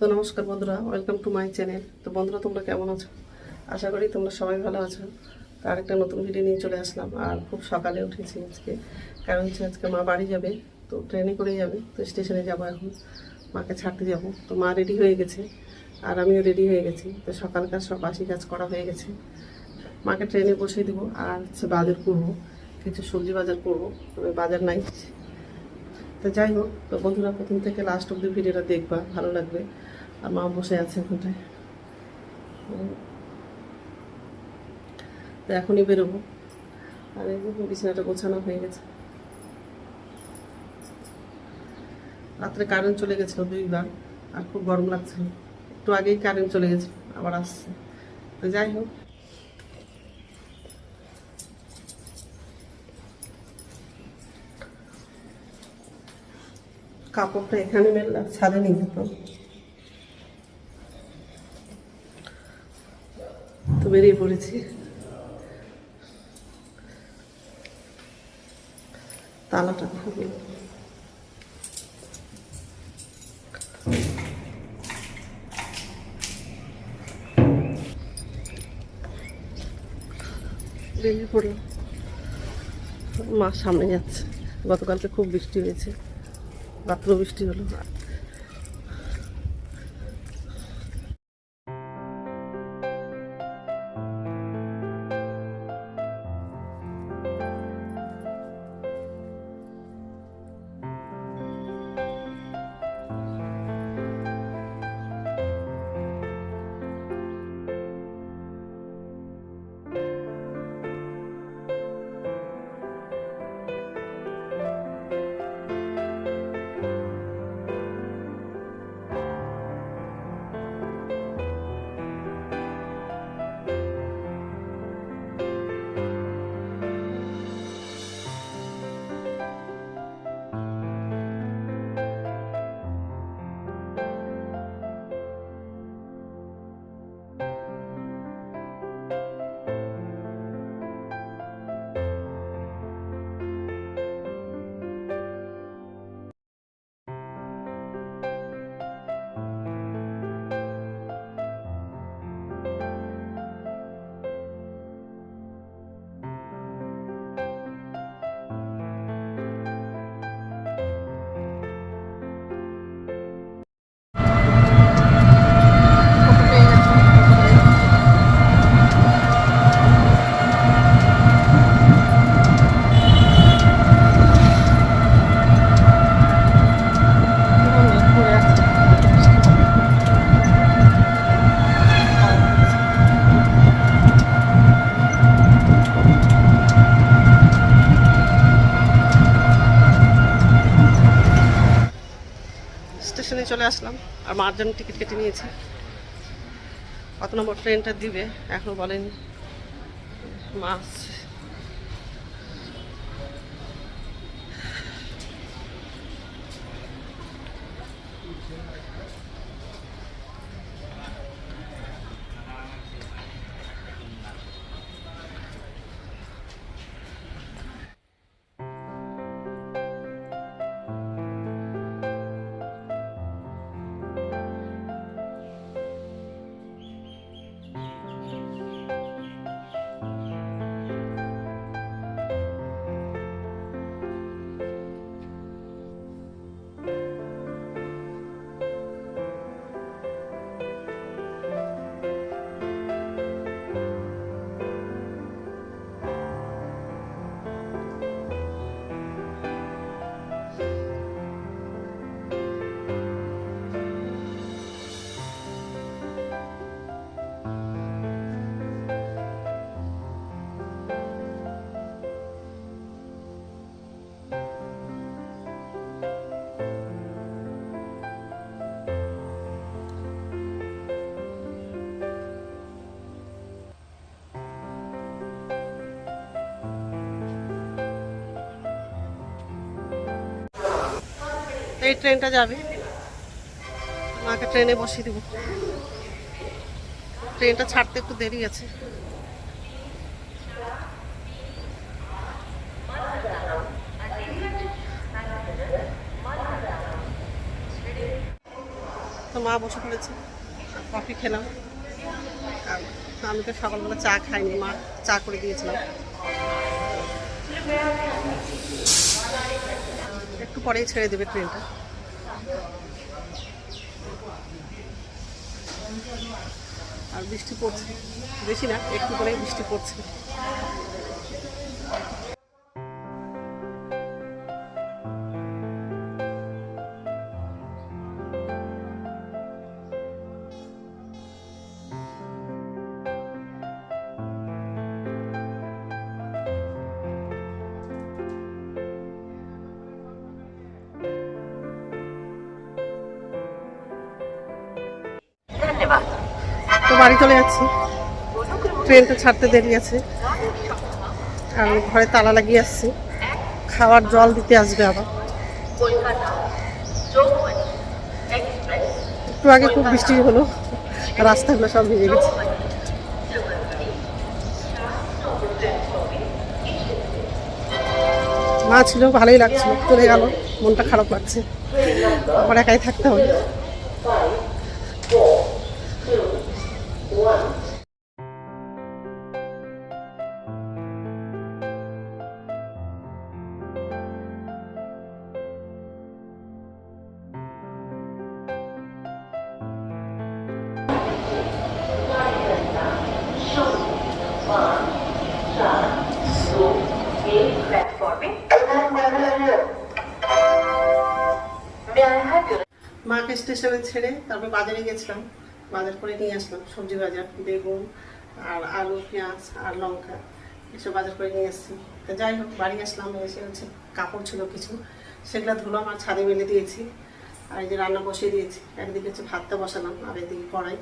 তো নমস্কার বন্ধুরা ওয়েলকাম টু মাই চ্যানেল তো বন্ধুরা, তোমরা কেমন আছো? আশা করি তোমরা সবাই ভালো আছো। তো আরেকটা নতুন ভিডিও নিয়ে চলে আসলাম, আর খুব সকালে উঠেছি আজকে। কারণ হচ্ছে আজকে মা বাড়ি যাবে, তো ট্রেনে করে যাবে, তো স্টেশনে যাব এখন। মাকে ছাড়তে যাব। তো মা রেডি হয়ে গেছে, আর আমিও রেডি হয়ে গেছি। তো সকালকার সব বাসি কাজ করা হয়ে গেছে। মাকে ট্রেনে বসিয়ে দেবো, আর হচ্ছে বাজার করব। কিছু সবজি বাজার করব, তবে বাজার নাই। তো যাই হোক, তো বন্ধুরা, প্রথম থেকে লাস্ট অব্দি ভিডিওটা দেখবা, ভালো লাগবে। আর মা বসে আছে উম, তো এখনই বেরোবো। আর এই বিছানাটা গোছানো হয়ে গেছে। রাত্রে কারেন্ট চলে গেছিল দুইবার আর খুব গরম লাগছিল। একটু আগেই কারেন্ট চলে গেছে আবার আসছে। তো যাই হোক। কাপড়টা এখানে মেললাম ছাদে নিয়ে বেরিয়ে পড়েছি। তালাটা খুবই বেরিয়ে পড়লাম। মা সামনে যাচ্ছে। গতকালকে খুব বৃষ্টি হয়েছে। রাত্র বৃষ্টি হলো চলে আসলাম। আর মার জন্য টিকিট কেটে নিয়েছি। কত নম্বর ট্রেনটা দিবে এখনও বলেনি। মা এই ট্রেনটা যাবে। মাকে ট্রেনে বসিয়ে দেবো। ট্রেনটা ছাড়তে একটু দেরি আছে। তো মা বসে পড়েছে। কফি খেলাম। আমি তো সকালবেলা চা খাইনি, মা চা করে দিয়েছিলাম একটু পরেই ছেড়ে দেবে ট্রেনটা আর বৃষ্টি পড়ছে। বেশি না একটু পরেই বৃষ্টি পড়ছে। তো বাড়ি চলে যাচ্ছি। ট্রেনটা ছাড়তে দেরি আছে। আর ঘরে তালা লাগিয়ে আসছি। খাওয়ার জল দিতে আসবে আবার। একটু আগে খুব বৃষ্টি হলো। রাস্তাগুলো সব ভিজে গেছে। মা ছিল, ভালোই লাগছিল। চলে গেল। মনটা খারাপ লাগছে। আমার একাই থাকতে হবে। মাকে স্টেশনে ছেড়ে তারপর বাজারে গেছিলাম। বাজার করে নিয়ে আসলাম, সবজি বাজার, বেগুন আর আলু, পেঁয়াজ আর লঙ্কা, এসব বাজার করে নিয়ে এসেছি তো যাই হোক, বাড়ি আসলাম, এসে হচ্ছে কাপড় ছিল কিছু, সেগুলো ধুলাম আর ছাদে মেলে দিয়েছি। আর এই যে রান্না বসিয়ে দিয়েছি, একদিকে হচ্ছে ভাতটা বসালাম, আর এদিকে কড়াই।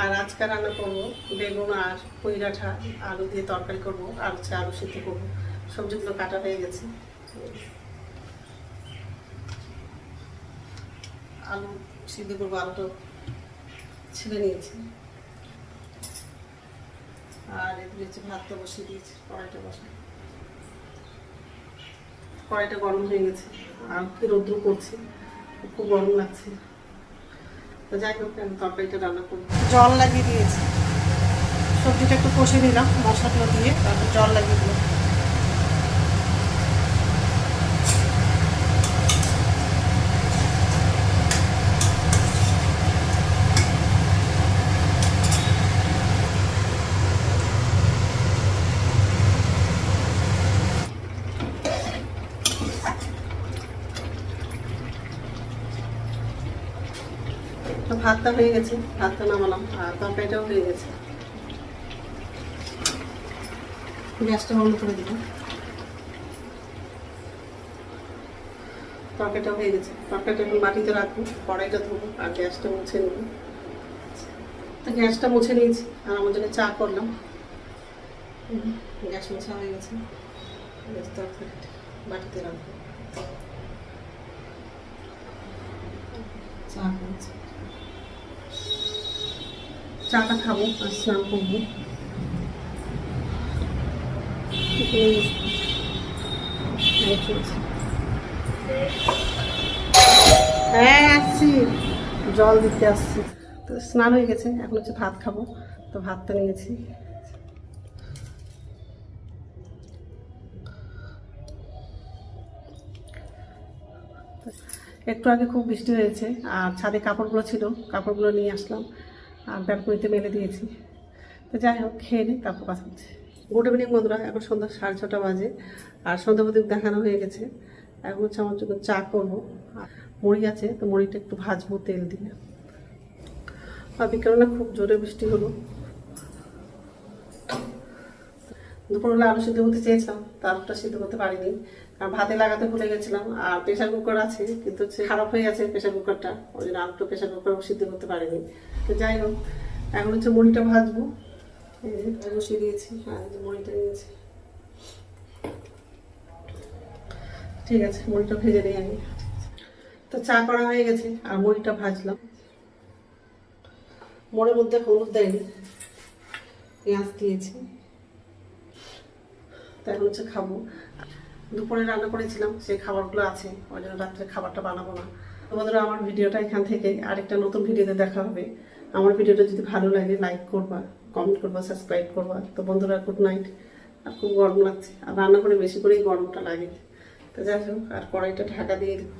আর আজকে রান্না করব বেগুন আর পুঁই আলু দিয়ে তরকারি করব, আর হচ্ছে আলু সিদ্ধ করব। সবজিগুলো কাটা হয়ে গেছে। আলু সিদ্ধ করব আলুটা ছেড়ে নিয়েছি। আর এদিকে হচ্ছে ভাতটা বসিয়ে দিয়েছি, কড়াইটা বসে। কড়াইটা গরম হয়ে গেছে। আর কি রৌদ্র করছে খুব গরম লাগছে। যাই হোক, আমি তরকারিটা রান্না করব। জল লাগিয়ে দিয়েছি। সবজিটা একটু কষে নিলাম, মশলাগুলো দিয়ে, তারপর জল লাগিয়ে দিলাম তো ভাতটা হয়ে গেছে, ভাতটা নামালাম, আর তরকারিটাও হয়ে গেছে। গ্যাসটা বন্ধ করে দিলাম। তরকারিটা হয়ে গেছে। তরকারিটা এখন মাটিতে রাখব, কড়াইটা ধোবো, আর গ্যাসটা মুছে নেব। তো গ্যাসটা মুছে নিয়েছি, আর আমার জন্য চা করলাম। গ্যাস মোছা হয়ে গেছে। গ্যাস তরকারিটা মাটিতে রাখব। চা করেছি। চাটা খাব, আর স্নান করব। হ্যাঁ আসছি। জল দিতে আসছি। তো স্নান হয়ে গেছে, এখন হচ্ছে ভাত খাব। তো ভাতটা নিয়েছি। একটু আগে খুব বৃষ্টি হয়েছে, আর ছাদে কাপড়গুলো ছিল, কাপড়গুলো নিয়ে আসলাম। ব্যালকনিতে মেলে দিয়েছি। তো যাই হোক, খেয়ে নিই তারপর কথা হচ্ছে। গুড ইভিনিং বন্ধুরা, এখন সন্ধ্যা সাড়ে ছটা বাজে আর সন্ধ্যা প্রদীপ দেখানো হয়ে গেছে। এখন হচ্ছে আমার জন্য চা করব। মুড়ি আছে, তো মুড়িটা একটু ভাজবো তেল দিয়ে। আর বিকেলবেলা খুব জোরে বৃষ্টি হলো। দুপুরবেলা আলু সিদ্ধ করতে চেয়েছিলাম তারটা সিদ্ধ করতে পারিনি। ভাতে লাগাতে ভুলে গেছিলাম, আর প্রেশার কুকার আছে, কিন্তু খারাপ হয়ে গেছে প্রেশার কুকারটা ওই জন্য আলুটা প্রেশার কুকার সিদ্ধ করতে পারিনি। তো যাই হোক, এখন হচ্ছে মুড়িটা ভাজবো। বসিয়ে দিয়েছি আর মুড়িটা নিয়েছি ঠিক আছে, মুড়িটা ভেজে নিই আমি। তো চা করা হয়ে গেছে, আর মুড়িটা ভাজলাম। মোড়ের মধ্যে হলুদ দেয়নি, পেঁয়াজ দিয়েছি। তাই হচ্ছে খাব। দুপুরে রান্না করেছিলাম, সেই খাবারগুলো আছে। ওই জন্য রাত্রে খাবারটা বানাবো না। তো বন্ধুরা, আমার ভিডিওটা এখান থেকে আরেকটা নতুন ভিডিওতে দেখা হবে। আমার ভিডিওটা যদি ভালো লাগে লাইক করবা কমেন্ট করবা সাবস্ক্রাইব করবা। তো বন্ধুরা গুড নাইট আর খুব গরম লাগছে। আর রান্না করে বেশি করেই গরমটা লাগে। তো যাই হোক, আর কড়াইটা ঢাকা দিয়ে দিই।